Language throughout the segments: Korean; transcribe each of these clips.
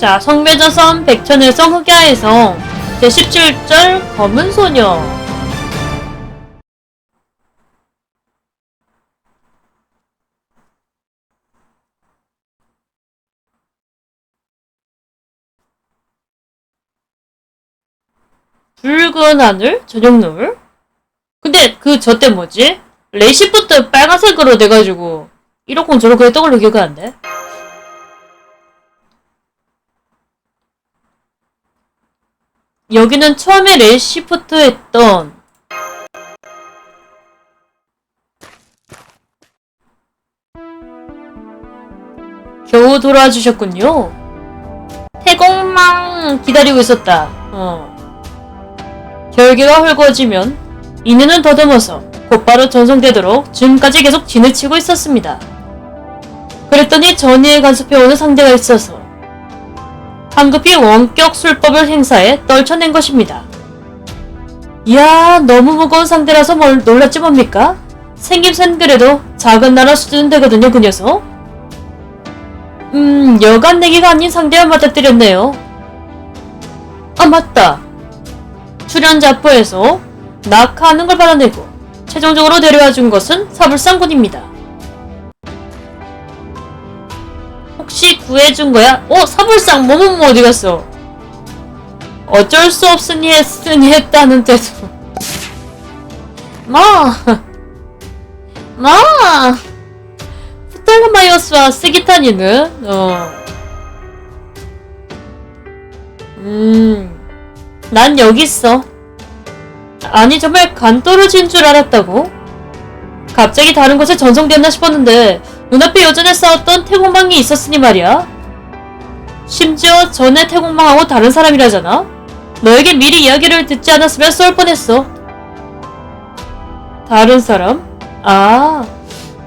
자, 성배자선 백천일성 흑야에서 제17절 검은 소녀. 붉은 하늘, 저녁 노을. 근데 그 저 때 뭐지? 레시프트 빨간색으로 돼가지고 이렇게 저렇게 했던 걸로 기억하는데. 여기는 처음에 레시프트 했던 겨우 돌아와주셨군요. 태공망 기다리고 있었다. 어. 결계가 헐거워지면 인연은 더듬어서 곧바로 전송되도록 지금까지 계속 진을 치고 있었습니다. 그랬더니 전의에 간섭해오는 상대가 있어서 황급히 원격 술법을 행사해 떨쳐낸 것입니다. 이야, 너무 무거운 상대라서 뭘 놀랐지 뭡니까? 생김새는 그래도 작은 나라 수준 되거든요, 그 녀석. 음, 여간 내기가 아닌 상대와 맞아뜨렸네요. 아, 맞다. 출연자 포에서 낙하하는 걸 받아내고 최종적으로 데려와 준 것은 사불상군입니다. 구해준 거야? 어, 사불상 뭐뭐뭐 어디 갔어? 어쩔 수 없으니 했으니 했다는 때도. 마! 마! 프탈마이오스와 스기타니는, 어. 음. 난 여기 있어. 아니, 정말 간 떨어진 줄 알았다고? 갑자기 다른 곳에 전송되었나 싶었는데, 눈앞에 여전히 싸웠던 태공망이 있었으니 말이야. 심지어 전에 태공망하고 다른 사람이라잖아? 너에게 미리 이야기를 듣지 않았으면 쏠 뻔했어. 다른 사람? 아,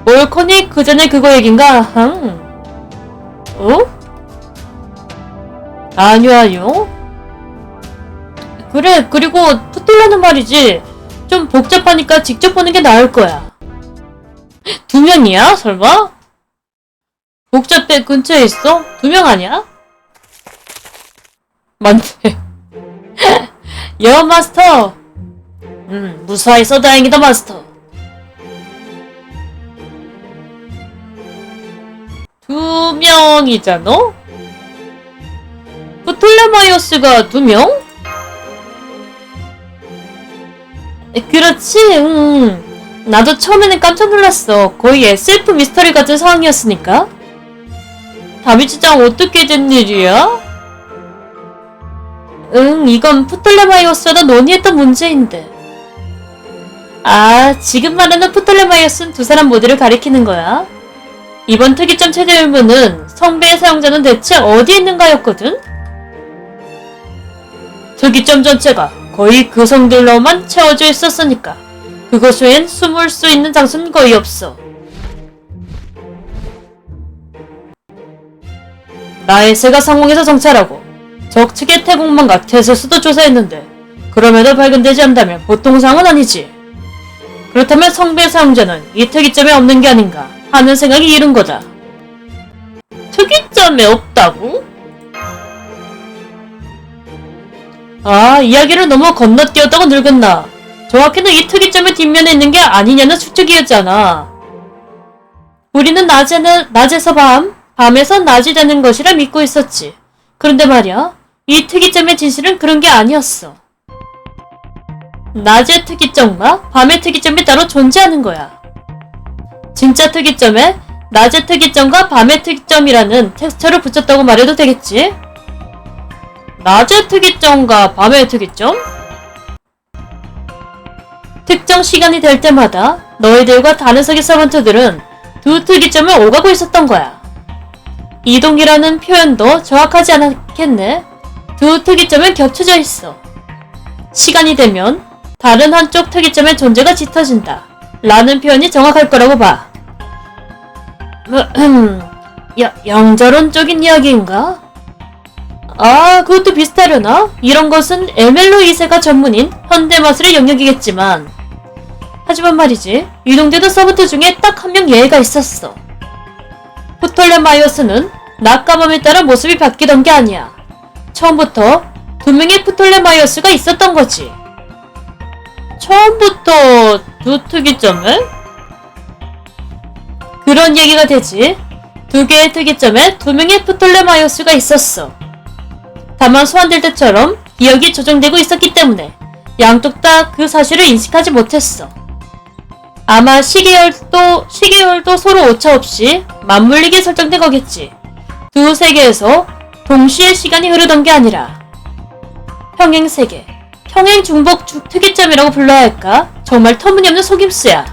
옳거니 그 전에 그거 얘긴가? 흥. 어? 아니요, 아니요. 그래, 그리고 푸틀라는 말이지. 좀 복잡하니까 직접 보는 게 나을 거야. 두 명이야? 설마? 복잡대 근처에 있어? 두 명 아니야? 맞네. 여 마스터. 음, 무사해서 다행이다 마스터. 두 명이잖아? 프톨레마이오스가 두 명? 에, 그렇지, 음. 나도 처음에는 깜짝 놀랐어. 거의 SF 미스터리 같은 상황이었으니까. 다비치장 어떻게 된 일이야? 응, 이건 푸틀레마이오스와도 논의했던 문제인데. 아, 지금 말하는 푸틀레마이오스는 두 사람 모두를 가리키는 거야. 이번 특이점 최대 의문은 성배의 사용자는 대체 어디 있는가였거든? 특이점 전체가 거의 그 성들로만 채워져 있었으니까 그곳 외엔 숨을 수 있는 장소는 거의 없어. 새가 상공에서 정찰하고 적 측의 태국만과 테세스도 조사했는데 그럼에도 발견되지 않다면 보통 상은 아니지. 그렇다면 성배 사용자는 이 특이점에 없는 게 아닌가 하는 생각이 이른 거다. 특이점에 없다고? 아, 이야기를 너무 건너뛰었다고 늙었나. 정확히는 이 특이점의 뒷면에 있는 게 아니냐는 추측이었잖아. 우리는 낮에는, 낮에서 밤, 밤에서 낮이 되는 것이라 믿고 있었지. 그런데 말이야, 이 특이점의 진실은 그런 게 아니었어. 낮의 특이점과 밤의 특이점이 따로 존재하는 거야. 진짜 특이점에 낮의 특이점과 밤의 특이점이라는 텍스처를 붙였다고 말해도 되겠지? 낮의 특이점과 밤의 특이점? 특정 시간이 될 때마다 너희들과 다른 세계 서번트들은 두 특이점을 오가고 있었던 거야. 이동이라는 표현도 정확하지 않았겠네. 두 특이점은 겹쳐져 있어. 시간이 되면 다른 한쪽 특이점의 존재가 짙어진다. 라는 표현이 정확할 거라고 봐. 야, 양자론적인 이야기인가? 아, 그것도 비슷하려나? 이런 것은 에멜로 2세가 전문인 현대마술의 영역이겠지만 하지만 말이지 이동되던 서버트 중에 딱 한 명 예외가 있었어. 포톨레마이오스는 낮과 밤에 따라 모습이 바뀌던 게 아니야. 처음부터 두 명의 프톨레마이어스가 있었던 거지. 처음부터 두 특이점에? 그런 얘기가 되지. 두 개의 특이점에 두 명의 프톨레마이어스가 있었어. 다만 소환될 때처럼 기억이 조정되고 있었기 때문에 양쪽 다 그 사실을 인식하지 못했어. 아마 시계열도 시계열도 서로 오차 없이 맞물리게 설정된 거겠지. 두 세계에서 동시에 시간이 흐르던 게 아니라 평행 세계, 평행 중복 주- 특이점이라고 불러야 할까? 정말 터무니없는 속임수야.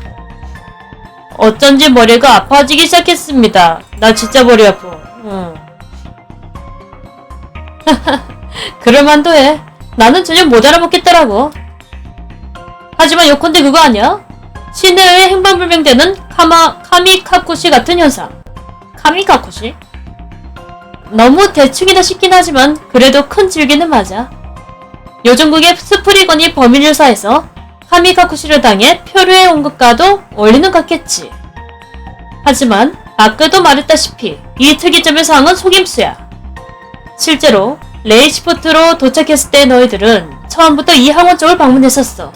어쩐지 머리가 아파지기 시작했습니다. 나 진짜 머리 아파. 응. 그럴만도 해. 나는 전혀 못 알아먹겠더라고. 하지만 요컨대 그거 아니야? 의해 행방불명되는 카마, 카미카쿠시 같은 현상. 카미카쿠시? 너무 대충이다 싶긴 하지만 그래도 큰 줄기는 맞아. 요즘국의 스프리건이 범인을 사해서 카미카쿠시를 당해 표류해 온 것과도 것 같겠지. 하지만 아까도 말했다시피 이 특이점의 상황은 속임수야. 실제로 레이시포트로 도착했을 때 너희들은 처음부터 이 항원 쪽을 방문했었어.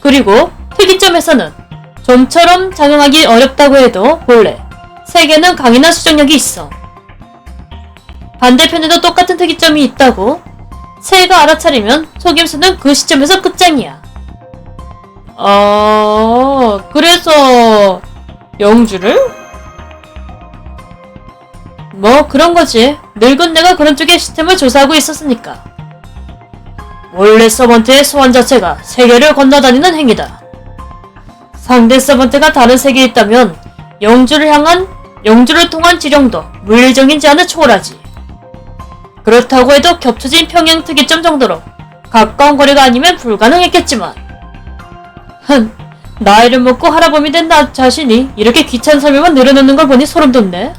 그리고 특이점에서는 좀처럼 작용하기 어렵다고 해도 본래 세계는 강인한 수정력이 있어. 반대편에도 똑같은 특이점이 있다고 새가 알아차리면 속임수는 그 시점에서 끝장이야. 어, 그래서 영주를? 뭐 그런 거지. 늙은 내가 그런 쪽의 시스템을 조사하고 있었으니까. 원래 서번트의 소환 자체가 세계를 건너다니는 행위다. 상대 서번트가 다른 세계에 있다면 영주를 향한 영주를 통한 지령도 물리적인 제한을 초월하지. 그렇다고 해도 겹쳐진 평행 특이점 정도로 가까운 거리가 아니면 불가능했겠지만 흥 나이를 먹고 할아범이 된 나 자신이 이렇게 귀찮은 설명만 늘어놓는 걸 보니 소름 돋네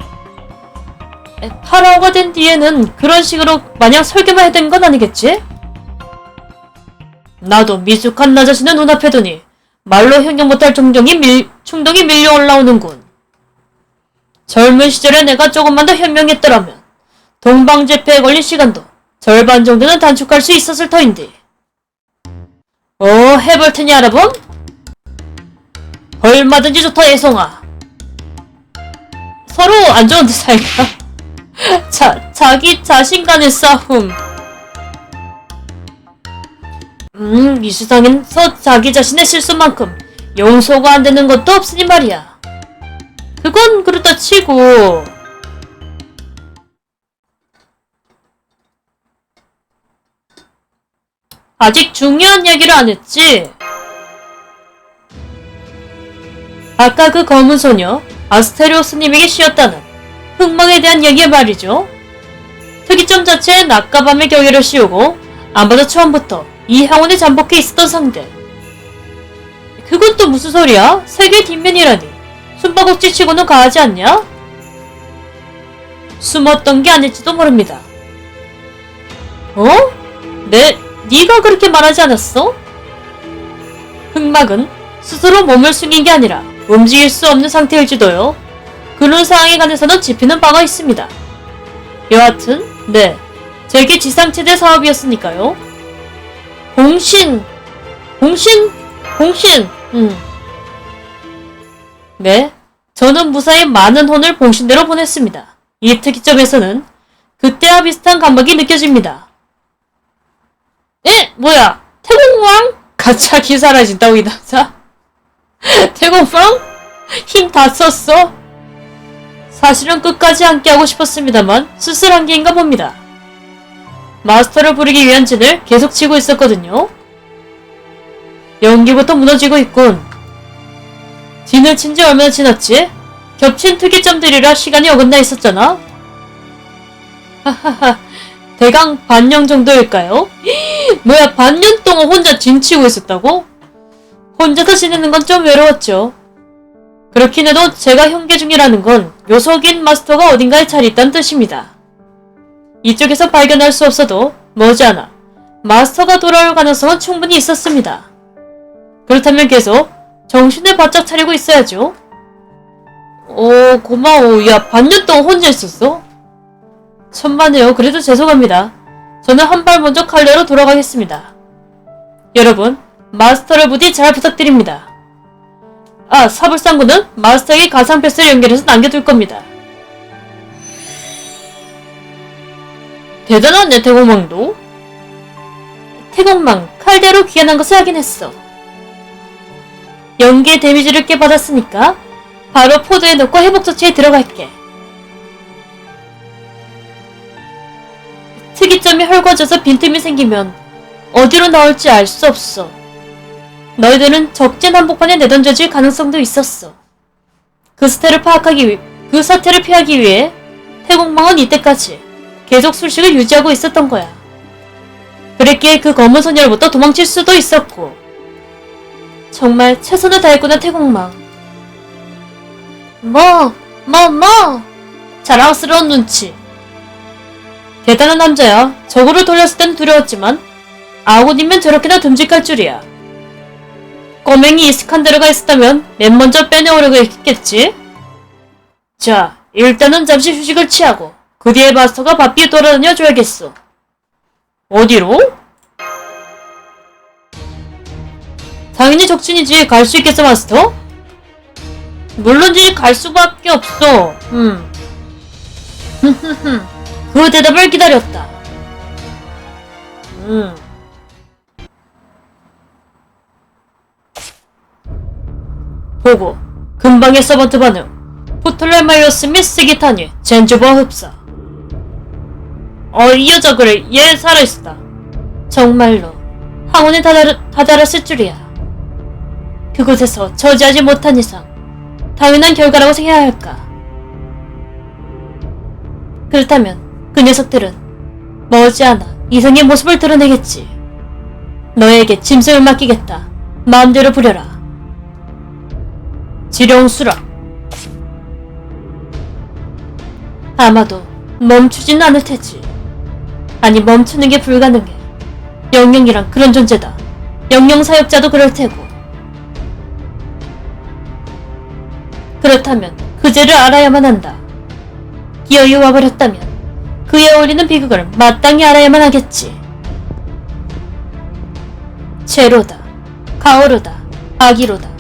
에, 파라오가 된 뒤에는 그런 식으로 마냥 설계만 되는 건 아니겠지? 나도 미숙한 나 자신을 눈앞에 두니 말로 형용 못할 충동이, 밀, 충동이 밀려 올라오는군 젊은 시절에 내가 조금만 더 현명했더라면 동방제패에 걸린 시간도 절반 정도는 단축할 수 있었을 터인데. 어, 해볼 테니 알아봄? 얼마든지 좋다, 애송아. 서로 안 좋은데 살까? 자, 자기 자신 간의 싸움. 음, 이 세상에서 자기 자신의 실수만큼 용서가 안 되는 것도 없으니 말이야. 그건 그렇다 치고, 아직 중요한 얘기를 안 했지? 아까 그 검은 소녀 아스테리오스님에게 씌웠다는 흑망에 대한 얘기 말이죠. 특이점 자체에 낮과 밤의 경계를 씌우고 아마도 처음부터 이 향원에 잠복해 있었던 상대. 그건 또 무슨 소리야? 세계 뒷면이라니. 숨바꼭질 치고는 가하지 않냐? 숨었던 게 아닐지도 모릅니다. 어? 내, 네가 그렇게 말하지 않았어? 흑막은 스스로 몸을 숨긴 게 아니라 움직일 수 없는 상태일지도요. 그런 상황에 관해서는 짚히는 바가 있습니다. 여하튼 네, 제게 지상체대 사업이었으니까요. 공신, 공신, 공신, 음. 네, 저는 무사히 많은 혼을 봉신대로 보냈습니다. 이 특이점에서는 그때와 비슷한 감각이 느껴집니다. 에? 뭐야? 태공왕? 갑자기 사라진다고 이 남자? 태공왕? 힘 다 썼어? 사실은 끝까지 함께하고 싶었습니다만 쓸쓸한 게인가 봅니다. 마스터를 부르기 위한 진을 계속 치고 있었거든요. 연기부터 무너지고 있군. 진을 친 지 얼마나 지났지? 겹친 특이점들이라 시간이 어긋나 있었잖아. 하하하. 대강 반년 정도일까요? 뭐야 반년 동안 혼자 진치고 있었다고? 혼자서 지내는 건 좀 외로웠죠. 그렇긴 해도 제가 형계 중이라는 건 묘석인 마스터가 어딘가에 잘 있다는 뜻입니다. 이쪽에서 발견할 수 없어도 머지않아 마스터가 돌아올 가능성은 충분히 있었습니다. 그렇다면 계속 정신을 바짝 차리고 있어야죠. 오, 고마워. 야, 반년 동안 혼자 있었어? 천만에요. 그래도 죄송합니다. 저는 한 발 먼저 칼레로 돌아가겠습니다. 여러분, 마스터를 부디 잘 부탁드립니다. 아, 사불상구는 마스터에게 가상 패스를 연결해서 남겨둘 겁니다. 대단하네, 태공망도. 태공망, 칼대로 귀환한 것을 하긴 했어. 연기의 데미지를 꽤 받았으니까 바로 포드에 넣고 회복 조치에 들어갈게. 특이점이 헐거져서 빈틈이 생기면 어디로 나올지 알 수 없어. 너희들은 적진 한복판에 내던져질 가능성도 있었어. 그 사태를 파악하기 위, 그 사태를 피하기 위해 태국망은 이때까지 계속 술식을 유지하고 있었던 거야. 그랬기에 그 검은 소녀로부터 도망칠 수도 있었고. 정말 최선을 다했구나 태국망. 뭐, 뭐, 뭐. 자랑스러운 눈치. 대단한 남자야. 적으로 돌렸을 땐 두려웠지만 아군이면 저렇게나 듬직할 줄이야. 꼬맹이 이스칸데르가 있었다면 맨 먼저 빼내오려고 했겠지? 자, 일단은 잠시 휴식을 취하고 그 뒤에 마스터가 바삐에 돌아다녀 줘야겠어. 어디로? 당연히 적진이지. 갈 수 있겠어, 마스터? 물론이지 갈 수밖에 없어. 음. 그 대답을 기다렸다. 음. 보고 금방의 서번트 반응 포틀레마이오스 및 스기타니 젠주버 흡사 어 이 여자 그래. 얘 살아있다. 정말로. 항원에 다다랐을 줄이야. 그곳에서 저지하지 못한 이상 당연한 결과라고 생각해야 할까? 그렇다면 그 녀석들은 머지않아 이성의 모습을 드러내겠지. 너에게 짐승을 맡기겠다. 마음대로 부려라. 지령수락 아마도 멈추진 않을 테지. 아니 멈추는 게 불가능해. 영영이란 그런 존재다. 영영 사역자도 그럴 테고. 그렇다면 그제를 알아야만 한다. 기어이 와버렸다면 그에 어울리는 비극을 마땅히 알아야만 하겠지. 제로다, 가오로다, 아기로다.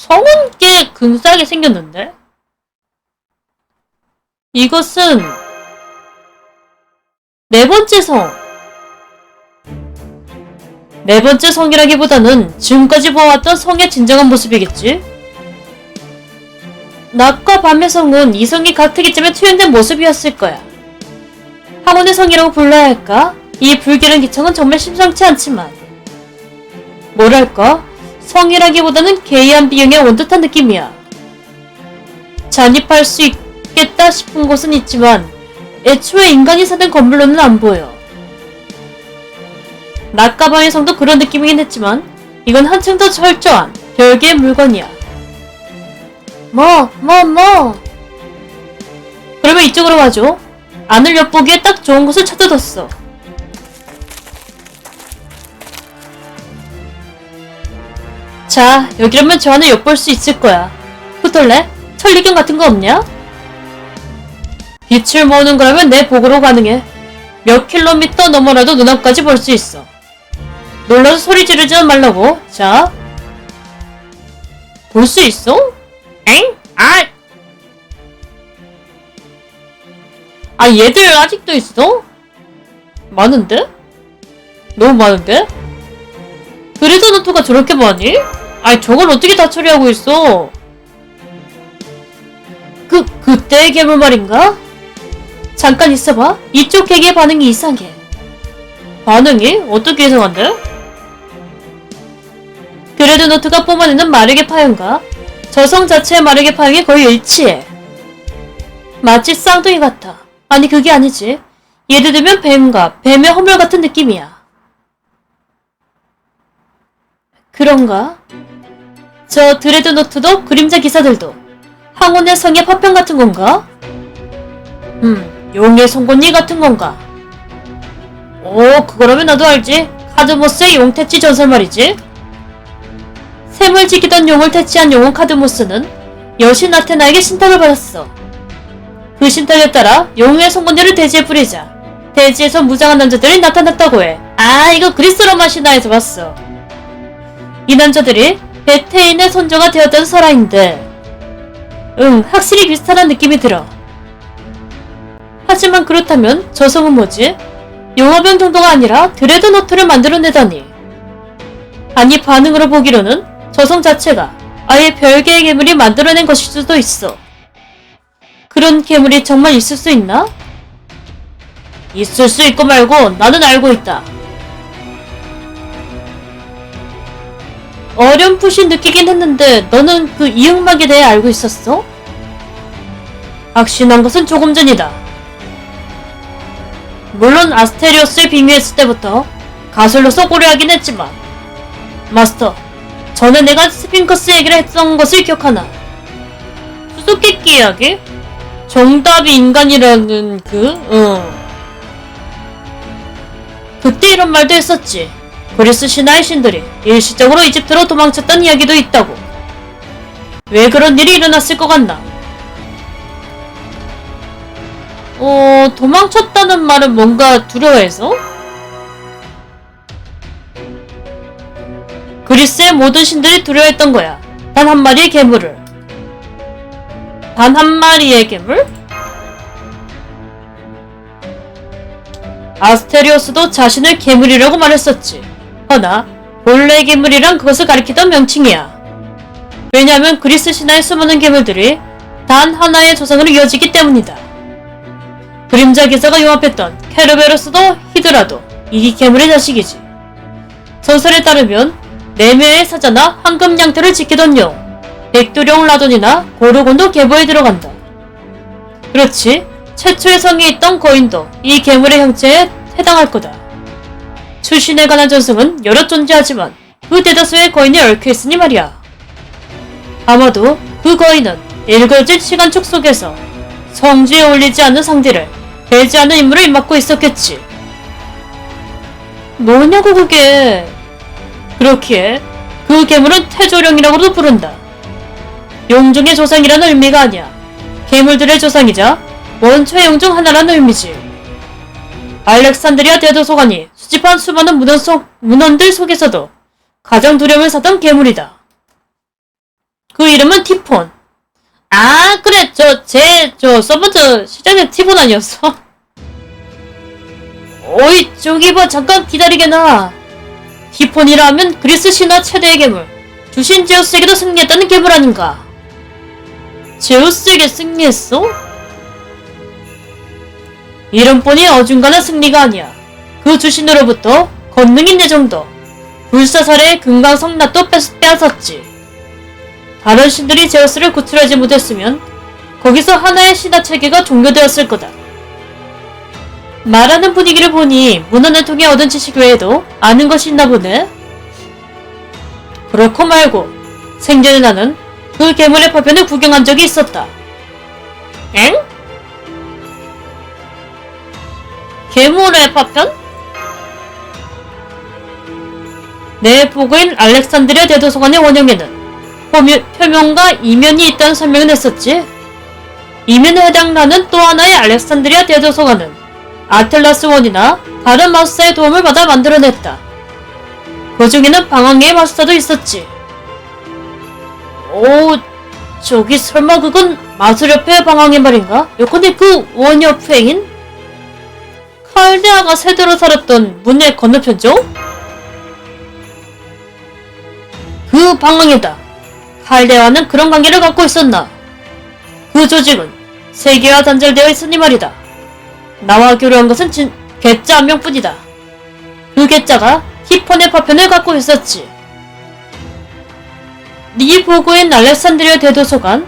성은 꽤 근사하게 생겼는데? 이것은 네 번째 성. 네 번째 성이라기보다는 지금까지 보아왔던 성의 진정한 모습이겠지? 낮과 밤의 성은 이 성이 각특이점에 투영된 모습이었을 거야. 학원의 성이라고 불러야 할까? 이 불길한 기청은 정말 심상치 않지만 뭐랄까? 성이라기보다는 개의한 비용의 온듯한 느낌이야. 잔입할 수 있겠다 싶은 곳은 있지만 애초에 인간이 사는 건물로는 안 보여. 낮가방의 성도 그런 느낌이긴 했지만 이건 한층 더 철저한 별개의 물건이야. 뭐, 뭐, 뭐. 그러면 이쪽으로 와줘. 안을 엿보기에 딱 좋은 곳을 찾아뒀어. 자, 여기라면 저 안에 엿볼 수 있을 거야. 후톨레, 천리경 같은 거 없냐? 빛을 모으는 거라면 내 보고로 가능해. 몇 킬로미터 넘어라도 눈앞까지 볼 수 있어. 놀라서 소리 지르지 말라고. 자. 볼 수 있어? 엥? 아! 아, 얘들 아직도 있어? 많은데? 너무 많은데? 그래서 노트가 저렇게 많이? 아니 저걸 어떻게 다 처리하고 있어? 그 그때의 괴물 말인가? 잠깐 있어봐. 이쪽 개의 반응이 이상해. 반응이? 어떻게 이상한데? 그래도 노트가 뿜어내는 마르게 파형과 저성 자체의 마르게 파형이 거의 일치해. 마치 쌍둥이 같아. 아니 그게 아니지. 예를 들면 뱀과 뱀의 허물 같은 느낌이야. 그런가? 저 드레드노트도 그림자 기사들도 황혼의 성의 파편 같은 건가? 음, 용의 송곳니 같은 건가? 오, 그거라면 나도 알지. 카드모스의 용 퇴치 전설 말이지. 샘을 지키던 용을 퇴치한 용은 카드모스는 여신 아테나에게 신탁을 받았어. 그 신탁에 따라 용의 송곳니를 대지에 뿌리자 대지에서 무장한 남자들이 나타났다고 해. 아 이거 그리스 로마 신화에서 봤어. 이 남자들이 베테인의 선조가 되었다는 설화인데 응 확실히 비슷하다는 느낌이 들어. 하지만 그렇다면 저성은 뭐지? 용화병 정도가 아니라 드레드노트를 만들어내다니. 아니 반응으로 보기로는 저성 자체가 아예 별개의 괴물이 만들어낸 것일 수도 있어. 그런 괴물이 정말 있을 수 있나? 있을 수 있고 말고 나는 알고 있다. 어렴풋이 느끼긴 했는데 너는 그 이응막에 대해 알고 있었어? 확신한 것은 조금 전이다. 물론 아스테리오스에 빙의했을 때부터 가설로서 고려하긴 했지만 마스터, 전에 내가 스핑커스 얘기를 했던 것을 기억하나? 수수께끼 이야기? 정답이 인간이라는 그, 어. 그때 이런 말도 했었지. 그리스 신화의 신들이 일시적으로 이집트로 도망쳤던 이야기도 있다고. 왜 그런 일이 일어났을 것 같나? 어, 도망쳤다는 말은 뭔가 두려워해서? 그리스의 모든 신들이 두려워했던 거야. 단 한 마리의 괴물을. 단 한 마리의 괴물? 아스테리오스도 자신을 괴물이라고 말했었지. 허나 본래 괴물이란 그것을 가리키던 명칭이야. 왜냐하면 그리스 신화에 숨어있는 괴물들이 단 하나의 조상으로 이어지기 때문이다. 그림자 기사가 용합했던 케르베로스도 히드라도 이 괴물의 자식이지. 전설에 따르면 네메의 사자나 황금 양태를 지키던 용, 백두령 라돈이나 고르곤도 계보에 들어간다. 그렇지, 최초의 성에 있던 거인도 이 괴물의 형체에 해당할 거다. 출신에 관한 전승은 여러 존재하지만 그 대다수의 거인이 얽혀있으니 말이야. 아마도 그 거인은 일거질 시간 축 속에서 성지에 올리지 않는 상대를 배제하는 임무를 맡고 있었겠지. 뭐냐고 그게. 그렇기에 그 괴물은 태조령이라고도 부른다. 용중의 조상이라는 의미가 아니야. 괴물들의 조상이자 원초의 용중 하나라는 의미지. 알렉산드리아 대도서관이 수집한 수많은 문헌 속, 문헌들 속에서도 가장 두려움을 사던 괴물이다. 그 이름은 티폰. 아, 그래, 저, 제, 저, 서버저 시장의 티폰 아니었어? 어이, 저기 봐, 잠깐 기다리게나. 티폰이라 하면 그리스 신화 최대의 괴물, 주신 제우스에게도 승리했다는 괴물 아닌가? 제우스에게 승리했어? 이름뿐이 어중간한 승리가 아니야. 그 주신으로부터 권능인 예정도, 불사살의 금강성낫도 빼앗았지. 다른 신들이 제우스를 구출하지 못했으면 거기서 하나의 신화 체계가 종료되었을 거다. 말하는 분위기를 보니 문헌을 통해 얻은 지식 외에도 아는 것이 있나 보네. 그렇고 말고 생전에 나는 그 괴물의 파편을 구경한 적이 있었다. 엥? 괴물의 파편? 내 보고인 알렉산드리아 대도서관의 원형에는 표면, 표면과 이면이 있다는 설명을 했었지. 이면에 해당하는 또 하나의 알렉산드리아 대도서관은 아틀라스 원이나 다른 마술사의 도움을 받아 만들어냈다. 그 중에는 방황의 마술사도 있었지. 오, 저기 설마 그건 마술협회 방황의 말인가? 요컨대 그 원협회인? 칼데아가 세대로 살았던 문의 건너편죠? 그 방황이다. 칼데아는 그런 관계를 갖고 있었나? 그 조직은 세계와 단절되어 있으니 말이다. 나와 교류한 것은 진, 괴짜 한 명뿐이다. 그 괴짜가 히폰의 파편을 갖고 있었지. 네 보고인 알렉산드리아 대도서관?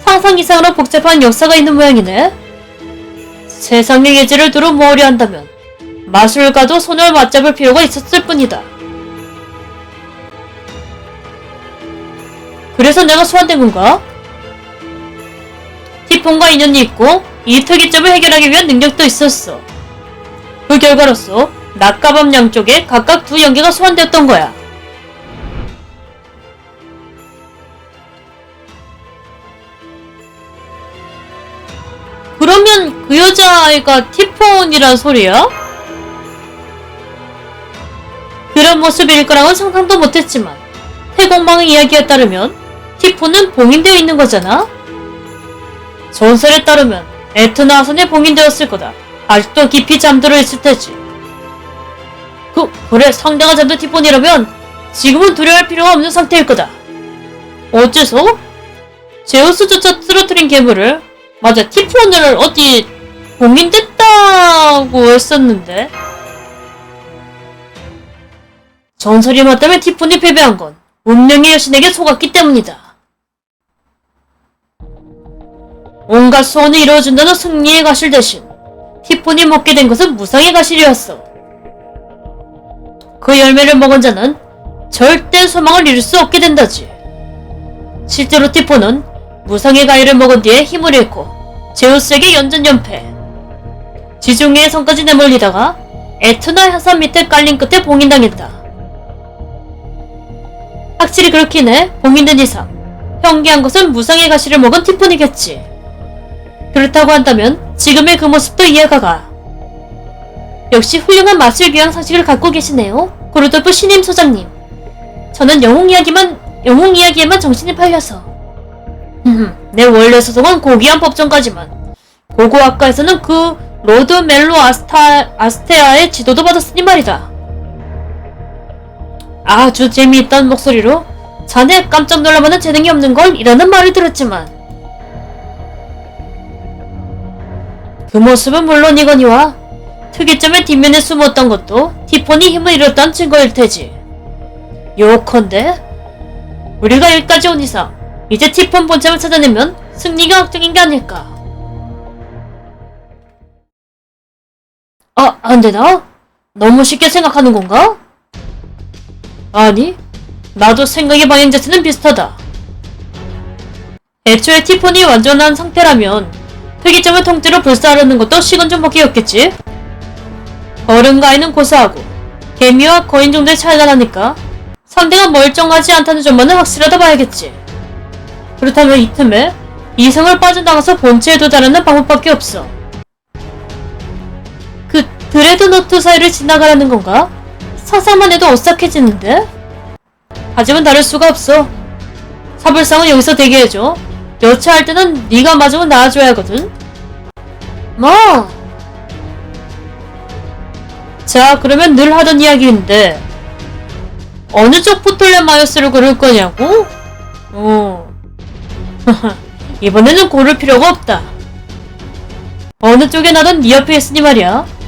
상상 이상으로 복잡한 역사가 있는 모양이네. 세상의 예지를 두루 모으려 한다면 마술과도 손을 맞잡을 필요가 있었을 뿐이다. 그래서 내가 소환된 건가? 티폰과 인연이 있고 이 특이점을 해결하기 위한 능력도 있었어. 그 결과로서 낙가밤 양쪽에 각각 두 연기가 소환되었던 거야. 그 여자아이가 티폰이란 소리야? 그런 모습일 거랑은 상상도 못했지만 태공방의 이야기에 따르면 티폰은 봉인되어 있는 거잖아? 전설에 따르면 에트나 아선에 봉인되었을 거다. 아직도 깊이 잠들어 있을 테지. 그, 그래, 상대가 잠든 티폰이라면 지금은 두려워할 필요가 없는 상태일 거다. 어째서? 제우스조차 쓰러뜨린 괴물을, 맞아, 티폰을 어디 봉인됐다고 했었는데. 전설이 맞다면 티폰이 패배한 건 운명의 여신에게 속았기 때문이다. 온갖 소원을 이루어준다는 승리의 가실 대신 티폰이 먹게 된 것은 무상의 가실이었어. 그 열매를 먹은 자는 절대 소망을 이룰 수 없게 된다지. 실제로 티폰은 무상의 가위를 먹은 뒤에 힘을 잃고 제우스에게 연전연패. 지중해의 성까지 내몰리다가 에트나 해산 밑에 깔린 끝에 봉인당했다. 확실히 그렇긴 해. 봉인된 이상 현기한 것은 무상의 가시를 먹은 티폰이겠지. 그렇다고 한다면 지금의 그 모습도 이해가 가. 역시 훌륭한 마술 교양 상식을 갖고 계시네요. 고르돌프 신임 소장님. 저는 영웅 이야기만 영웅 이야기에만 정신이 팔려서. 흠, 내 원래 소속은 고귀한 법정까지만 고고학과에서는 그 로드 멜로 아스타 아스테아의 지도도 받았으니 말이다. 아주 재미있던 목소리로 자네 깜짝 놀라만한 재능이 없는 걸 이라는 말을 들었지만 그 모습은 물론이거니와 특이점의 뒷면에 숨었던 것도 티폰이 힘을 잃었다는 증거일 테지. 요컨대 우리가 여기까지 온 이상 이제 티폰 본점을 찾아내면 승리가 확정인 게 아닐까. 아, 안 되나? 너무 쉽게 생각하는 건가? 아니, 나도 생각의 방향 자체는 비슷하다. 애초에 티폰이 완전한 상태라면 특이점을 통째로 불사하려는 것도 시간 좀 먹기였겠지? 어른과 아이는 고사하고 개미와 거인 정도의 차이가 나니까 상대가 멀쩡하지 않다는 점만은 확실하다 봐야겠지. 그렇다면 이 틈에 이성을 빠져나가서 본체에 도달하는 방법밖에 없어. 그 드레드노트 사이를 지나가라는 건가? 사상만 해도 오싹해지는데? 하지만 다를 수가 없어. 사불상은 여기서 대기해줘. 여차할 때는 네가 맞으면 나와줘야 하거든. 뭐? 자, 그러면 늘 하던 이야기인데 어느 쪽 포톨레마이어스를 고를 거냐고? 어. 이번에는 고를 필요가 없다. 어느 쪽에 나든 네 옆에 있으니 말이야.